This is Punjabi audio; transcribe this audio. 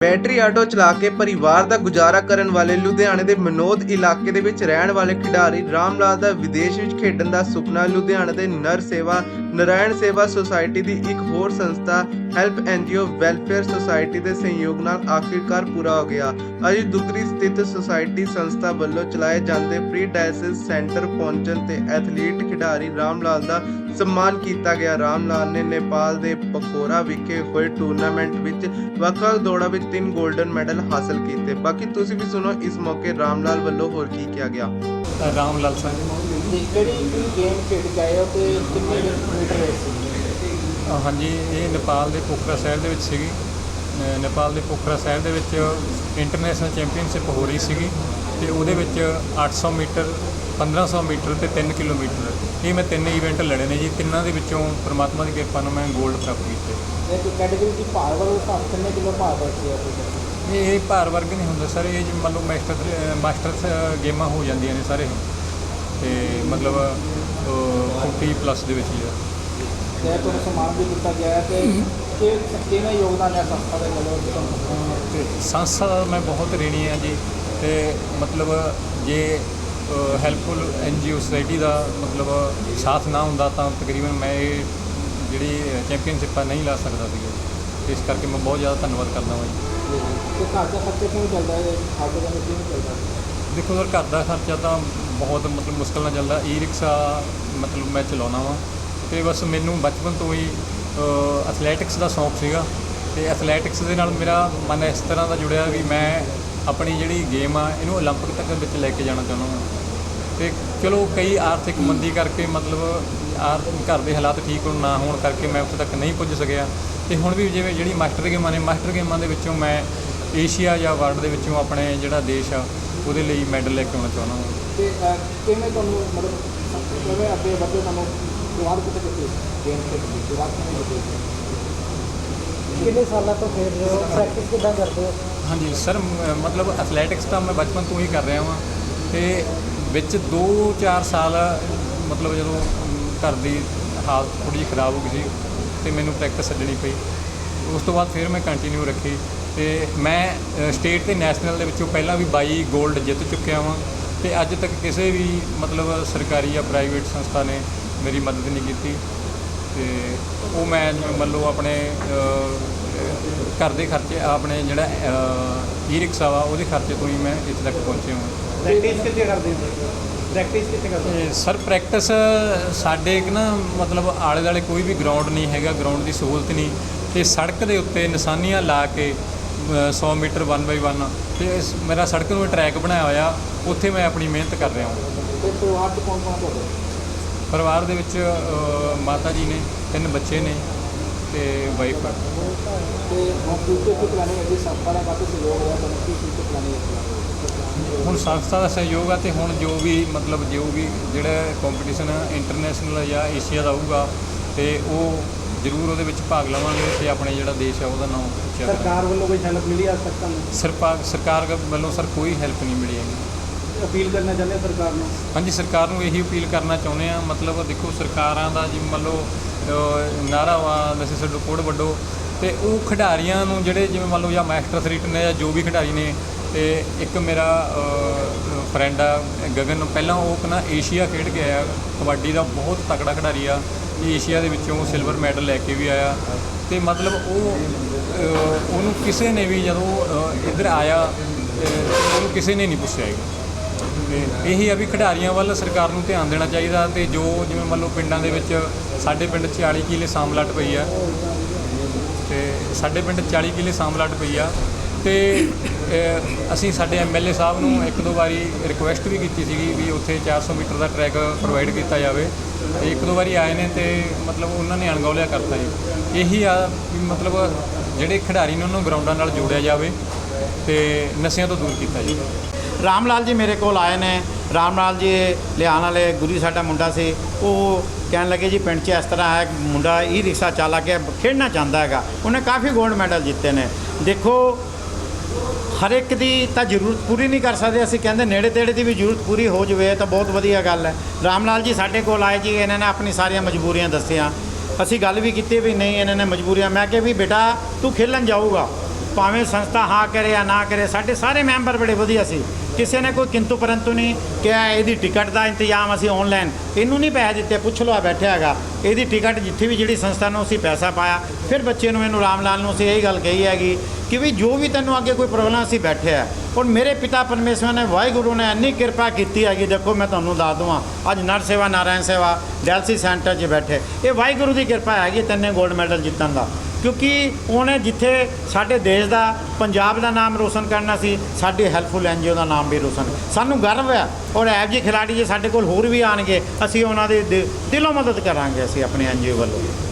ਬੈਟਰੀ ਆਟੋ ਚਲਾ ਕੇ ਪਰਿਵਾਰ ਦਾ ਗੁਜ਼ਾਰਾ ਕਰਨ ਵਾਲੇ ਲੁਧਿਆਣੇ ਦੇ ਮਨੋਦ ਇਲਾਕੇ ਦੇ ਵਿੱਚ ਰਹਿਣ ਵਾਲੇ ਖਿਡਾਰੀ ਰਾਮਲਾਲ ਦਾ ਵਿਦੇਸ਼ ਵਿੱਚ ਖੇਡਣ ਦਾ ਸੁਪਨਾ, ਲੁਧਿਆਣਾ ਦੇ ਨਰ ਸੇਵਾ ਨਰਾਇਣ ਸੇਵਾ ਸੁਸਾਇਟੀ ਦੀ ਇੱਕ ਹੋਰ ਸੰਸਥਾ ਹੈਲਪ ਐਨਜੀਓ ਵੈਲਫੇਅਰ ਸੁਸਾਇਟੀ ਦੇ ਸਹਿਯੋਗ ਨਾਲ ਆਖਿਰਕਾਰ ਪੂਰਾ ਹੋ ਗਿਆ। ਅੱਜ ਦੁਗਰੀ ਸਥਿਤ ਸੁਸਾਇਟੀ ਸੰਸਥਾ ਵੱਲੋਂ ਚਲਾਏ ਜਾਂਦੇ ਪ੍ਰੀ ਡਾਇਲਿਸਿਸ ਸੈਂਟਰ ਪਹੁੰਚਣ ਤੇ ਐਥਲੀਟ ਖਿਡਾਰੀ ਰਾਮਲਾਲ ਦਾ ਸਨਮਾਨ ਕੀਤਾ ਗਿਆ। ਰਾਮਲਾਲ ਨੇ ਨੇਪਾਲ ਦੇ ਪਕੋਰਾ ਵਿਖੇ ਹੋਏ ਟੂਰਨਾਮੈਂਟ ਵਿੱਚ ਵੱਖ-ਵੱਖ ਦੌੜਾਂ ਵਿੱਚ ਤਿੰਨ 골ਡਨ ਮੈਡਲ ਹਾਸਲ ਕੀਤੇ। ਬਾਕੀ ਤੁਸੀਂ ਵੀ ਸੁਣੋ, ਇਸ ਮੌਕੇ ਰਾਮਲਾਲ ਵੱਲੋਂ ਹੋਰ ਕੀ ਕਿਹਾ ਗਿਆ। ਰਾਮ ਸਿੰਘ ਤੇ ਕਿਹੜੀ ਕਿਹੜੀ ਗੇਮ ਖੇਡ ਕੇ ਆਏ ਹੋ ਤੇ ਕਿੰਨੇ ਮੀਟਰ ਰੇਸ ਸੀ? ਅ, ਹਾਂਜੀ ਇਹ ਨੇਪਾਲ ਦੇ ਪੋਖਰਾ ਸ਼ਹਿਰ ਦੇ ਵਿੱਚ ਸੀਗੀ। ਨੇਪਾਲ ਦੇ ਪੋਖਰਾ ਸ਼ਹਿਰ ਦੇ ਵਿੱਚ ਇੰਟਰਨੈਸ਼ਨਲ ਚੈਂਪੀਅਨਸ਼ਿਪ ਹੋ ਰਹੀ ਸੀਗੀ ਤੇ ਉਹਦੇ ਵਿੱਚ 800 ਮੀਟਰ 1500 ਮੀਟਰ ਤੇ 3 ਕਿਲੋਮੀਟਰ। ਇਹ ਮੈਂ ਤਿੰਨ ਇਵੈਂਟ ਲੜੇ ਨੇ ਜੀ ਤਿੰਨਾਂ ਦੇ ਵਿੱਚੋਂ ਪ੍ਰਮਾਤਮਾ ਦੀ ਕਿਰਪਾ ਨਾਲ ਮੈਂ 골ਡ ਪ੍ਰਾਪਤ ਕੀਤੇ। ਇਹ ਕੈਟਾਗਰੀ ਦੀ ਭਾਰ ਵਾਲੇ ਹਿਸਾਬ ਕਿੰਨੇ ਕਿਲੋ ਭਾਰ ਬਚੀ ਹੈ ਇਹ? ਇਹ ਭਾਰ ਵਰਗ ਨਹੀਂ ਹੁੰਦਾ ਸਰ ਇਹ ਜੀ ਮੰਨ ਲਓ ਮਾਸਟਰ ਮਾਸਟਰਸ ਗੇਮਾਂ ਹੋ ਜਾਂਦੀਆਂ ਨੇ ਸਾਰੇ। ਤੇ ਮਤਲਬ ਅ, 40 ਪਲੱਸ ਦੇ ਵਿੱਚ ਹੀ ਆ। ਤੇ ਤੁਹਾਨੂੰ ਸਨਮਾਨ ਵੀ ਦਿੱਤਾ ਗਿਆ ਹੈ ਤੇ ਕਿ ਕਿਵੇਂ ਯੋਗਦਾਨ ਹੈ ਸੰਸਥਾ ਦੇ ਵੱਲੋਂ ਸੰਸਥਾ ਦਾ ਮੈਂ ਬਹੁਤ ঋਣੀ ਹਾਂ ਜੀ ਤੇ ਮਤਲਬ ਜੇ ਹੈਲਪਫੁਲ ਐਨਜੀਓ ਸੁਸਾਇਟੀ ਦਾ ਮਤਲਬ ਸਾਥ ਨਾ ਹੁੰਦਾ ਤਾਂ ਤਕਰੀਬਨ ਮੈਂ ਇਹ ਜਿਹੜੀ ਚੈਂਪੀਅਨਸ਼ਿਪ ਆ ਨਹੀਂ ਲਾ ਸਕਦਾ ਤੇ ਇਸ ਕਰਕੇ ਮੈਂ ਬਹੁਤ ਜ਼ਿਆਦਾ ਧੰਨਵਾਦ ਕਰਦਾ ਹਾਂ ਜੀ। ਤੇ ਘਰ ਦਾ ਖਰਚਾ ਕਿਵੇਂ ਚੱਲਦਾ ਹੈ? ਦਾ ਕਿਵੇਂ ਚੱਲਦਾ ਹੈ? ਦੇਖੋ ਸਰ ਘਰ ਦਾ ਖਰਚਾ ਤਾਂ ਬਹੁਤ ਮਤਲਬ ਮੁਸ਼ਕਲ ਨਾਲ ਚੱਲਦਾ ਈ ਰਿਕਸ਼ਾ ਮਤਲਬ ਮੈਂ ਚਲਾਉਣਾ ਵਾਂ ਤੇ ਬਸ ਮੈਨੂੰ ਬਚਪਨ ਤੋਂ ਹੀ ਐਥਲੈਟਿਕਸ ਦਾ ਸ਼ੌਂਕ ਸੀਗਾ ਤੇ ਐਥਲੈਟਿਕਸ ਦੇ ਨਾਲ ਮੇਰਾ ਮਨ ਇਸ ਤਰ੍ਹਾਂ ਦਾ ਜੁੜਿਆ ਵੀ ਮੈਂ ਆਪਣੀ ਜਿਹੜੀ ਗੇਮ ਆ ਇਹਨੂੰ 올림픽 ਤੱਕ ਵਿੱਚ ਲੈ ਕੇ ਜਾਣਾ ਚਾਹੁੰਦਾ ਹਾਂ ਤੇ ਚਲੋ ਕਈ ਆਰਥਿਕ ਮੰਦੀ ਕਰਕੇ ਮਤਲਬ ਆਰ ਘਰ ਦੇ ਹਾਲਾਤ ਠੀਕ ਨਾ ਹੋਣ ਕਰਕੇ ਮੈਂ ਉੱਥੇ ਤੱਕ ਨਹੀਂ ਪੁੱਜ ਸਕਿਆ ਤੇ ਹੁਣ ਵੀ ਜਿਵੇਂ ਜਿਹੜੀ ਮਾਸਟਰ ਗੇਮਾਂ ਨੇ ਮਾਸਟਰ ਗੇਮਾਂ ਦੇ ਵਿੱਚੋਂ ਮੈਂ ਏਸ਼ੀਆ ਜਾਂ ਵਰਲਡ ਦੇ ਵਿੱਚੋਂ ਆਪਣੇ ਜਿਹੜਾ ਦੇਸ਼ ਆ ਉਹਦੇ ਲਈ ਮੈਡਲ ਲੈ ਕੇ ਆਉਣਾ ਚਾਹੁੰਦਾ ਹਾਂ ਤੇ ਅਹ, ਕਿਵੇਂ ਤੁਹਾਨੂੰ ਮਤਲਬ ਕਿਵੇਂ ਅੱਗੇ ਵਧੇ ਤੁਹਾਨੂੰ ਸ਼ੁਰੂਆਤ ਕਿੱਥੇ ਕੀਤੀ ਗੇਮ ਖੇਡ ਦੀ ਸ਼ੁਰੂਆਤ ਕਿਵੇਂ ਕੀਤੀ ਕਿੰਨੇ ਸਾਲਾਂ ਤੋਂ ਖੇਡ ਰਹੇ ਹੋ? ਪ੍ਰੈਕਟਿਸ ਕਿੱਦਾਂ ਕਰਦੇ ਹੋ? ਹਾਂਜੀ ਸਰ ਮ- ਮਤਲਬ ਐਥਲੈਟਿਕਸ ਤਾਂ ਮੈਂ ਬਚਪਨ ਤੋਂ ਹੀ ਕਰ ਰਿਹਾ ਹਾਂ ਤੇ ਵਿੱਚ 2-4 ਸਾਲ ਮਤਲਬ ਜਦੋਂ ਅਮ, ਘਰ ਦੀ ਹਾਲਤ ਥੋੜੀ ਜਿਹੀ ਖਰਾਬ ਹੋ ਗਈ ਸੀ ਤੇ ਮੈਨੂੰ ਪ੍ਰੈਕਟਿਸ ਛੱਡਣੀ ਪਈ। ਉਸ ਤੋਂ ਬਾਅਦ ਫਿਰ ਮੈਂ ਕੰਟੀਨਿਊ ਰੱਖੀ ਤੇ ਮੈਂ ਸਟੇਟ ਤੇ ਨੈਸ਼ਨਲ ਦੇ ਵਿੱਚੋਂ ਪਹਿਲਾਂ ਵੀ 22 골ਡ ਜਿੱਤ ਚੁੱਕਿਆ ਹਾਂ ਤੇ ਅੱਜ ਤੱਕ ਕਿਸੇ ਵੀ ਮਤਲਬ ਸਰਕਾਰੀ ਜਾਂ ਪ੍ਰਾਈਵੇਟ ਸੰਸਥਾ ਨੇ ਮੇਰੀ ਮਦਦ ਨਹੀਂ ਕੀਤੀ। ਤੇ ਉਹ ਮੈਂ ਜਿਵੇਂ ਮੰਨ ਲਓ ਆਪਣੇ ਘਰ ਦੇ ਖਰਚੇ ਆਪਣੇ ਜਿਹੜਾ ਈ ਰਿਕਸ਼ਾ ਵਾ ਉਹਦੇ ਖਰਚੇ ਤੋਂ ਹੀ ਮੈਂ ਇੱਥੇ ਤੱਕ ਪਹੁੰਚਿਆ ਹਾਂ। ਪ੍ਰੈਕਟਿਸ ਕਿੱਥੇ ਕਰਦੇ ਹੋ? ਪ੍ਰੈਕਟਿਸ ਕਿੱਥੇ ਕਰਦੇ ਤੇ ਸਰ ਪ੍ਰੈਕਟਿਸ ਸਾਡੇ ਇੱਕ ਨਾ ਮਤਲਬ ਆਲੇ ਦਾਲੇ ਕੋਈ ਵੀ ਗਰਾਊਂਡ ਨਹੀਂ ਹੈਗਾ ਗਰਾਊਂਡ ਦੀ ਸਹੂਲਤ ਨਹੀਂ। ਤੇ ਸੜਕ ਦੇ ਉੱਤੇ ਨਿਸ਼ਾਨੀਆਂ ਲਾ ਕੇ 100 ਮੀਟਰ 1 ਬਾਈ 1 ਤੇ ਇਸ- ਮੇਰਾ ਸੜਕ ਨੂੰ ਟਰੈਕ ਬਣਾਇਆ ਹੋਇਆ ਉੱਥੇ ਮੈਂ ਆਪਣੀ ਮਿਹਨਤ ਕਰ ਰਿਹਾ ਹਾਂ। ਤੇ ਪਰਿਵਾਰ ਚ ਕੌਣ ਕੌਣ ਤੁਹਾਡੇ? ਪਰਿਵਾਰ ਦੇ ਵਿੱਚ ਅ, ਮਾਤਾ ਜੀ ਨੇ ਤਿੰਨ ਬੱਚੇ ਨੇ ਤੇ ਵਾਈਫ ਤੇ ਹੁਣ ਫਿਊਚਰ ਪਲਾਨਿੰਗ ਸੰਸਥਾ ਦਾ ਕਾਫੀ ਸਹਿਯੋਗ ਹੋਇਆ ਤੁਹਾਨੂੰ ਕੀ ਫਿਊਚਰ ਪਲਾਨਿੰਗ ਹੈ? ਹੁਣ ਸੰਸਥਾ ਦਾ ਸਹਿਯੋਗ ਆ ਤੇ ਹੁਣ ਜੋ ਵੀ ਮਤਲਬ ਜੋ ਵੀ ਜਿਹੜਾ ਕੰਪੀਟੀਸ਼ਨ ਇੰਟਰਨੈਸ਼ਨਲ ਜਾਂ ਏਸ਼ੀਆ ਦਾ ਹੋਊਗਾ ਤੇ ਉਹ ਜ਼ਰੂਰ ਉਹਦੇ ਵਿੱਚ ਭਾਗ ਲਵਾਂਗੇ ਤੇ ਆਪਣੇ ਜਿਹੜਾ ਦੇਸ਼ ਆ ਉਹਦਾ ਨਾਮ ਉੱਚਾ ਕਰਾਂਗੇ। ਸਰਕਾਰ ਵੱਲੋਂ ਕੋਈ ਹੈਲਪ ਮਿਲੀ ਆ ਤੱਕ ਤੁਹਾਨੂੰ? ਸਰਕਾਰ ਸਰਕਾਰ ਵੱਲੋਂ ਸਰ ਕੋਈ ਹੈਲਪ ਨਹੀਂ ਮਿਲੀ ਹੈਗੀ। ਅਪੀਲ ਕਰਨਾ ਚਾਹੁੰਦੇ ਹਾਂ ਸਰਕਾਰ ਨੂੰ? ਹਾਂਜੀ ਸਰਕਾਰ ਨੂੰ ਇਹੀ ਅਪੀਲ ਕਰਨਾ ਚਾਹੁੰਦੇ ਆ ਮਤਲਬ ਦੇਖੋ ਸਰਕਾਰਾਂ ਦਾ ਜੀ ਮੰਨ ਲਓ ਅਹ, ਨਾਰਾ ਵਾ ਨਸ਼ੇ ਛੱਡੋ ਕੋੜ ਵੱਡੋ ਤੇ ਉਹ ਖਿਡਾਰੀਆਂ ਨੂੰ ਜਿਹੜੇ ਜਿਵੇਂ ਮੰਨ ਲਓ ਜਾਂ ਮਾਸਟਰ ਐਥਲੀਟ ਨੇ ਜਾਂ ਜੋ ਵੀ ਖਿਡਾਰੀ ਨੇ ਤੇ ਇੱਕ ਮੇਰਾ ਫਰੈਂਡ ਆ ਗਗਨ ਪਹਿਲਾਂ ਉਹ ਆਪਣਾ ਏਸ਼ੀਆ ਖੇਡ ਕੇ ਆਇਆ। ਕਬੱਡੀ ਦਾ ਬਹੁਤ ਤਕੜਾ ਖਿਡਾਰੀ ਆ। ਏਸ਼ੀਆ ਦੇ ਵਿੱਚੋਂ ਸਿਲਵਰ ਮੈਡਲ ਲੈ ਕੇ ਵੀ ਆਇਆ। ਤੇ ਮਤਲਬ ਉਹ ਅਹ, ਉਹਨੂੰ ਕਿਸੇ ਨੇ ਵੀ ਜਦੋਂ ਅਹ, ਇੱਧਰ ਆਇਆ ਤੇ ਉਹਨੂੰ ਕਿਸੇ ਨੇ ਨਹੀਂ ਪੁੱਛਿਆ ਹੈਗਾ। ਤੇ ਇਹੀ ਆ ਵੀ ਖਿਡਾਰੀਆਂ ਵੱਲ ਸਰਕਾਰ ਨੂੰ ਧਿਆਨ ਦੇਣਾ ਚਾਹੀਦਾ ਤੇ ਜੋ ਜਿਵੇਂ ਮੰਨ ਲਓ ਪਿੰਡਾਂ ਦੇ ਵਿੱਚ ਸਾਡੇ ਪਿੰਡ 40 ਕਿਲੇ ਸਾਮਲਾਟ ਪਈ ਆ। ਤੇ ਸਾਡੇ ਪਿੰਡ 40 ਕਿਲੇ ਸਾਮਲਾਟ ਪਈ ਆ। ਤੇ ਅਸੀਂ ਸਾਡੇ ਐਮਐਲਏ ਸਾਹਿਬ ਨੂੰ ਇੱਕ ਦੋ ਵਾਰੀ ਰਿਕੁਐਸਟ ਵੀ ਕੀਤੀ ਸੀਗੀ ਵੀ ਉੱਥੇ 400 ਮੀਟਰ ਦਾ ਟਰੈਕ ਪ੍ਰੋਵਾਈਡ ਕੀਤਾ ਜਾਵੇ। ਤੇ ਇੱਕ ਦੋ ਵਾਰੀ ਆਏ ਨੇ ਤੇ ਮਤਲਬ ਉਹਨਾਂ ਨੇ ਅਣਗੌਲਿਆ ਕਰਤਾ ਜੀ। ਇਹੀ ਆ ਵੀ ਮਤਲਬ ਜਿਹੜੇ ਖਿਡਾਰੀ ਨੇ ਉਹਨੂੰ ਗਰਾਊਂਡਾਂ ਨਾਲ ਜੋੜਿਆ ਜਾਵੇ ਤੇ ਨਸ਼ਿਆਂ ਤੋਂ ਦੂਰ ਕੀਤਾ ਜਾਵੇ। ਰਾਮ ਲਾਲ ਜੀ ਮੇਰੇ ਕੋਲ ਆਏ ਨੇ। ਰਾਮ ਲਾਲ ਜੀ ਲਿਆਉਣ ਵਾਲੇ ਗੁਰੀ ਸਾਡਾ ਮੁੰਡਾ ਸੀ। ਉਹ ਕਹਿਣ ਲੱਗੇ ਜੀ, ਪਿੰਡ 'ਚ ਇਸ ਤਰ੍ਹਾਂ ਹੈ, ਮੁੰਡਾ ਈ ਰਿਕਸ਼ਾ ਚਾਲਕ ਕੇ ਖੇਡਣਾ ਚਾਹੁੰਦਾ ਹੈਗਾ। ਉਹਨੇ ਕਾਫੀ ਗੋਲਡ ਮੈਡਲ ਜਿੱਤੇ ਨੇ। ਦੇਖੋ ਹਰ ਇੱਕ ਦੀ ਤਾਂ ਜ਼ਰੂਰਤ ਪੂਰੀ ਨਹੀਂ ਕਰ ਸਕਦੇ। ਅਸੀਂ ਕਹਿੰਦੇ ਨੇੜੇ ਤੇੜੇ ਦੀ ਵੀ ਜ਼ਰੂਰਤ ਪੂਰੀ ਹੋ ਜਾਵੇ ਤਾਂ ਬਹੁਤ ਵਧੀਆ ਗੱਲ ਹੈ। ਰਾਮ ਲਾਲ ਜੀ ਸਾਡੇ ਕੋਲ ਆਏ ਜੀ, ਇਹਨਾਂ ਨੇ ਆਪਣੀ ਸਾਰੀਆਂ ਮਜਬੂਰੀਆਂ ਦੱਸੀਆਂ। ਅਸੀਂ ਗੱਲ ਵੀ ਕੀਤੀ ਵੀ ਨਹੀਂ, ਇਹਨਾਂ ਨੇ ਮਜਬੂਰੀਆਂ। ਮੈਂ ਕਿਹਾ ਵੀ ਬੇਟਾ, ਤੂੰ ਖੇਲਣ ਜਾਊਗਾ। ਭਾਵੇਂ ਸੰਸਥਾ ਹਾਂ ਕਰੇ ਜਾਂ ਨਾ ਕਰੇ, ਸਾਡੇ ਸਾਰੇ ਮੈਂਬਰ ਬੜੇ ਵਧੀਆ ਸੀ। ਕਿਸੇ ਨੇ ਕੋਈ ਕਿੰਤੂ ਪਰੰਤੂ ਨਹੀਂ ਕਿਹਾ, ਇਹਦੀ ਟਿਕਟ ਦਾ ਇੰਤਜ਼ਾਮ ਅਸੀਂ ਆਨਲਾਈਨ ਇਹਨੂੰ ਨਹੀਂ ਪੈਸੇ ਦਿੱਤੇ, ਪੁੱਛ ਲਓ, ਆ ਬੈਠਿਆ ਹੈਗਾ। ਇਹਦੀ ਟਿਕਟ ਜਿੱਥੇ ਵੀ ਜਿਹੜੀ ਸੰਸਥਾ ਨੂੰ ਅਸੀਂ ਪੈਸਾ ਪਾਇਆ, ਫਿਰ ਬੱਚੇ ਨੂੰ ਮੈਨੂੰ ਰਾਮ ਲਾਲ ਨੂੰ ਅਸੀਂ ਇਹ ਗੱਲ ਕਹੀ ਹੈਗੀ ਕਿ ਵੀ ਜੋ ਵੀ ਤੈਨੂੰ ਅੱਗੇ ਕੋਈ ਪ੍ਰੋਬਲਮ, ਅਸੀਂ ਬੈਠੇ ਆ। ਔਰ ਮੇਰੇ ਪਿਤਾ ਪਰਮੇਸ਼ਵਰ ਨੇ ਵਾਹਿਗੁਰੂ ਨੇ ਇੰਨੀ ਕਿਰਪਾ ਕੀਤੀ ਹੈਗੀ, ਦੇਖੋ ਮੈਂ ਤੁਹਾਨੂੰ ਦੱਸ ਦਵਾਂ, ਅੱਜ ਨਰ ਸੇਵਾ, ਨਾਰਾਇਣ ਸੇਵਾ, ਡੈਲਸੀ ਸੈਂਟਰ 'ਚ ਬੈਠੇ। ਇਹ ਵਾਹਿਗੁਰੂ ਦੀ ਕਿਰਪਾ ਹੈਗੀ, ਤੈਨੇ 골ਡ ਮੈਡਲ ਜਿੱਤਣ ਦਾ। ਕਿਉਂਕਿ ਉਹਨੇ ਜਿੱਥੇ ਸਾਡੇ ਦੇਸ਼ ਦਾ, ਪੰਜਾਬ ਦਾ ਨਾਮ ਰੋਸ਼ਨ ਕਰਨਾ ਸੀ, ਸਾਡੀ ਹੈਲਪਫੁਲ ਐਨਜੀਓ ਦਾ ਨਾਮ ਵੀ ਰੋਸ਼ਨ। ਸਾਨੂੰ ਗਰਵ ਹੈ, ਔਰ ਐਬ ਜੀ ਖਿਲਾੜੀ ਜੇ ਸਾਡੇ ਕੋਲ ਹੋਰ ਵੀ ਆਣਗੇ ਅਸੀਂ ਉਹਨਾਂ ਦੇ ਦਿ- ਦਿਲੋਂ ਮਦਦ ਕਰਾਂਗੇ ਅਸੀਂ ਆਪਣੀ ਐਨਜੀਓ ਵੱਲੋਂ।